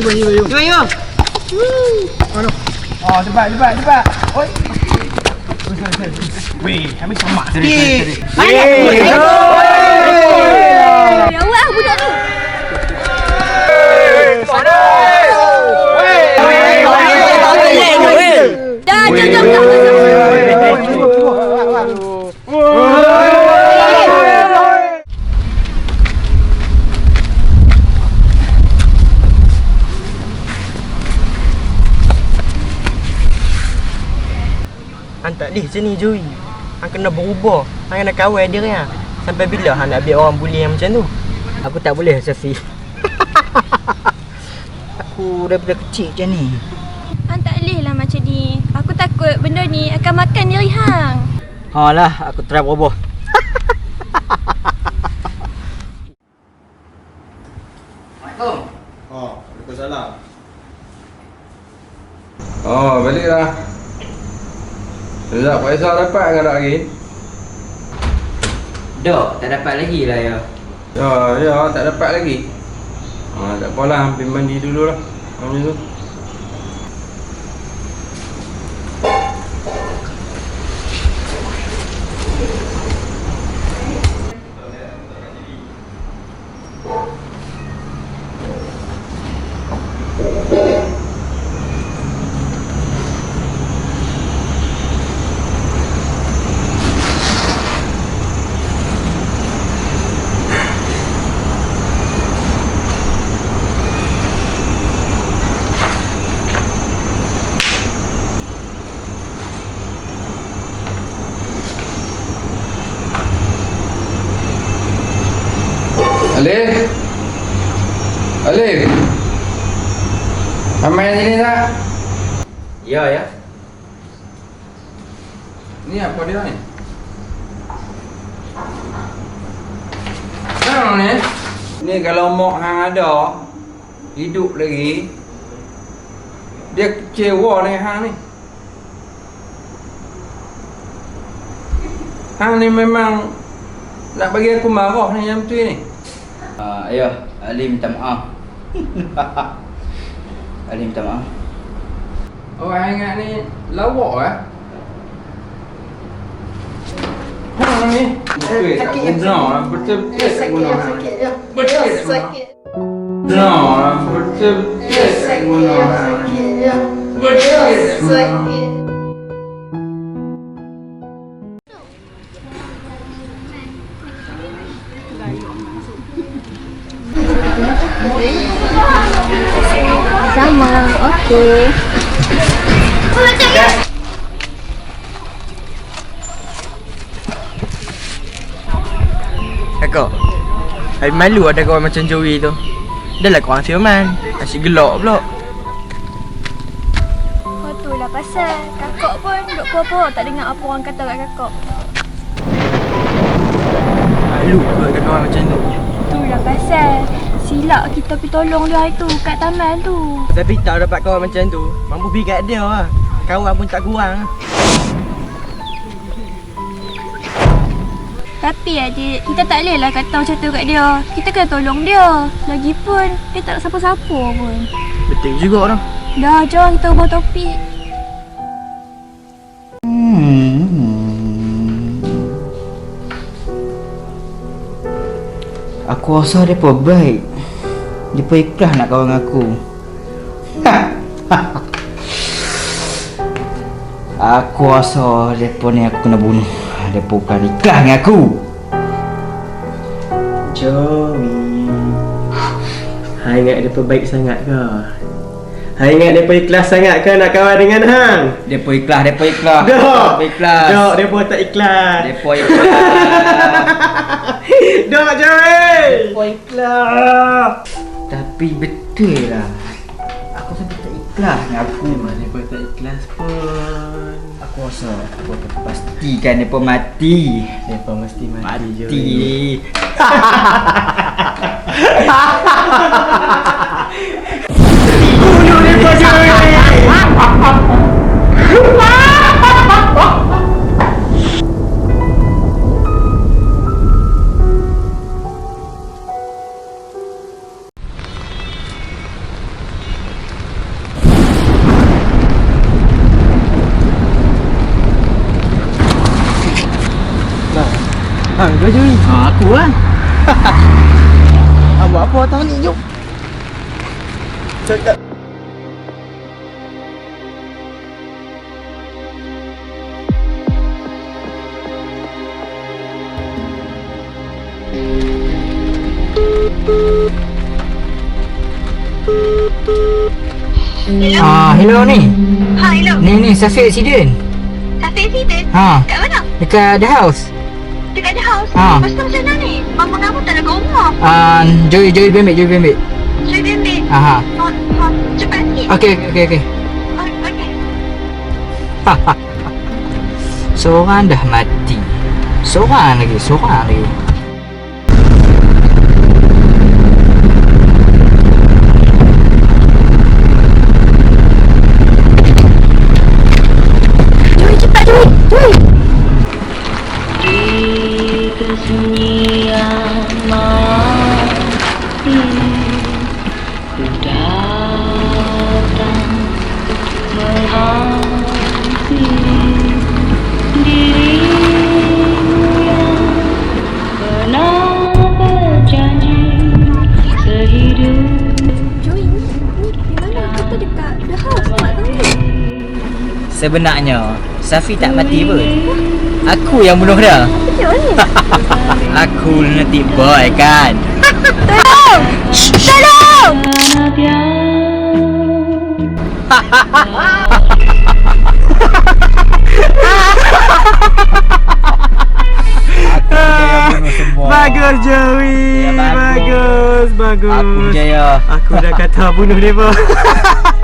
Cuba you you. Cuba you. Ano? Oh, cepat cepat cepat. Oi. Weh, kami semak Sikit. Weh. Ya awak budak tu. Dah, jom, jom, jom, jom. Tak boleh macam ni Joey. Han kena berubah. Han kena kawal dia ya. Sampai bila Han nak biar orang bully yang macam tu? Aku tak boleh Safi. aku daripada kecil macam ni. Hang tak boleh lah macam ni. Aku takut benda ni akan makan diri hang. Ha lah, aku try berubah. Oh, Waalaikumsalam. Oh, balik dah. Sekejap, Pak Izzah dapat ke tak lagi? Dok, tak dapat lagi lah ya. Ya, ya, tak dapat lagi. Ha, tak apalah, hampir mandi dulu lah. Macam tu. Alif? Alif? Main sini tak? Ya ya. Ni apa dia ni? Apa ni? Ni kalau mak hang ada hidup lagi dia kecewa dengan hang ni. Hang ni memang nak bagi aku marah ni yang tu ni. Uh, ayah, Ali minta maaf. Ali minta maaf. Oh, hang ingat ni lawak eh? Hang ni. Sakit ya. Benar, betul-betul tak guna hang. Betul sakit. Benar, betul-betul tak guna hang. Betul sakit. Sama. Okey. Kakak. Hai malu ada kawan macam Joey tu. Dah lah kawan firman. Asyik gelak pula. Oh tu lah pasal. Kakak pun duduk pura-pura tak dengar apa orang kata kat kakak. Malu ada kawan macam tu. Tu lah pasal. Silap kita pergi tolong dia hari tu kat taman tu. Tapi tak dapat kawan macam tu. Mampu pergi kat dia lah. Kawan pun tak kurang. Tapi adik, kita tak boleh lah kata macam tu kat dia. Kita kena tolong dia. Lagipun, dia tak nak siapa-siapa pun. Betul juga dah. Dah, jom kita ubah topik. Aku rasa dia pun baik. Dia pun ikhlas nak kawan aku. aku rasa dia pun ni aku kena bunuh. Dia pun bukan ikhlas dengan aku. Joey Hai ingat dia baik sangat ke? Hai ingat dia ikhlas sangat ke nak kawan dengan hang? Pun ikhlas, pun ikhlas. Dok! Dia pun ikhlas. Dok, pun tak ikhlas pun ikhlas. Dok Joey pun ikhlas. Tapi betul lah. Aku sampai tak ikhlas dengan aku. Memang pun tak ikhlas pun Aku rasa aku akan pastikan pun mati. Pun mesti mati, Mati. Hang ke Joey? Ah, aku lah. Hang buat apa tahun ni? Jom. Cakap. Ah, hello ni. Ha, hello. Ni ni Safi accident. Taufik accident? Ha, Kat mana? dekat the house. Dekat the house? Ha. Lepas tu macam mana ni? Mama kamu tak ada rumah. Ah, Joy Joy bembek, Joy bembek. Saya bimbing. Aha. Ha, ha, cepat sikit. Okey, okey, okey. Oh, okey. Seorang dah mati. Seorang lagi, seorang lagi. Sebenarnya Safi tak mati pun. Aku yang bunuh dia. Macam? Aku lunatic boy kan. Tolong! Tolong! Bagus Joey. Ya, bagus. bagus, bagus. Aku berjaya. Aku dah kata bunuh dia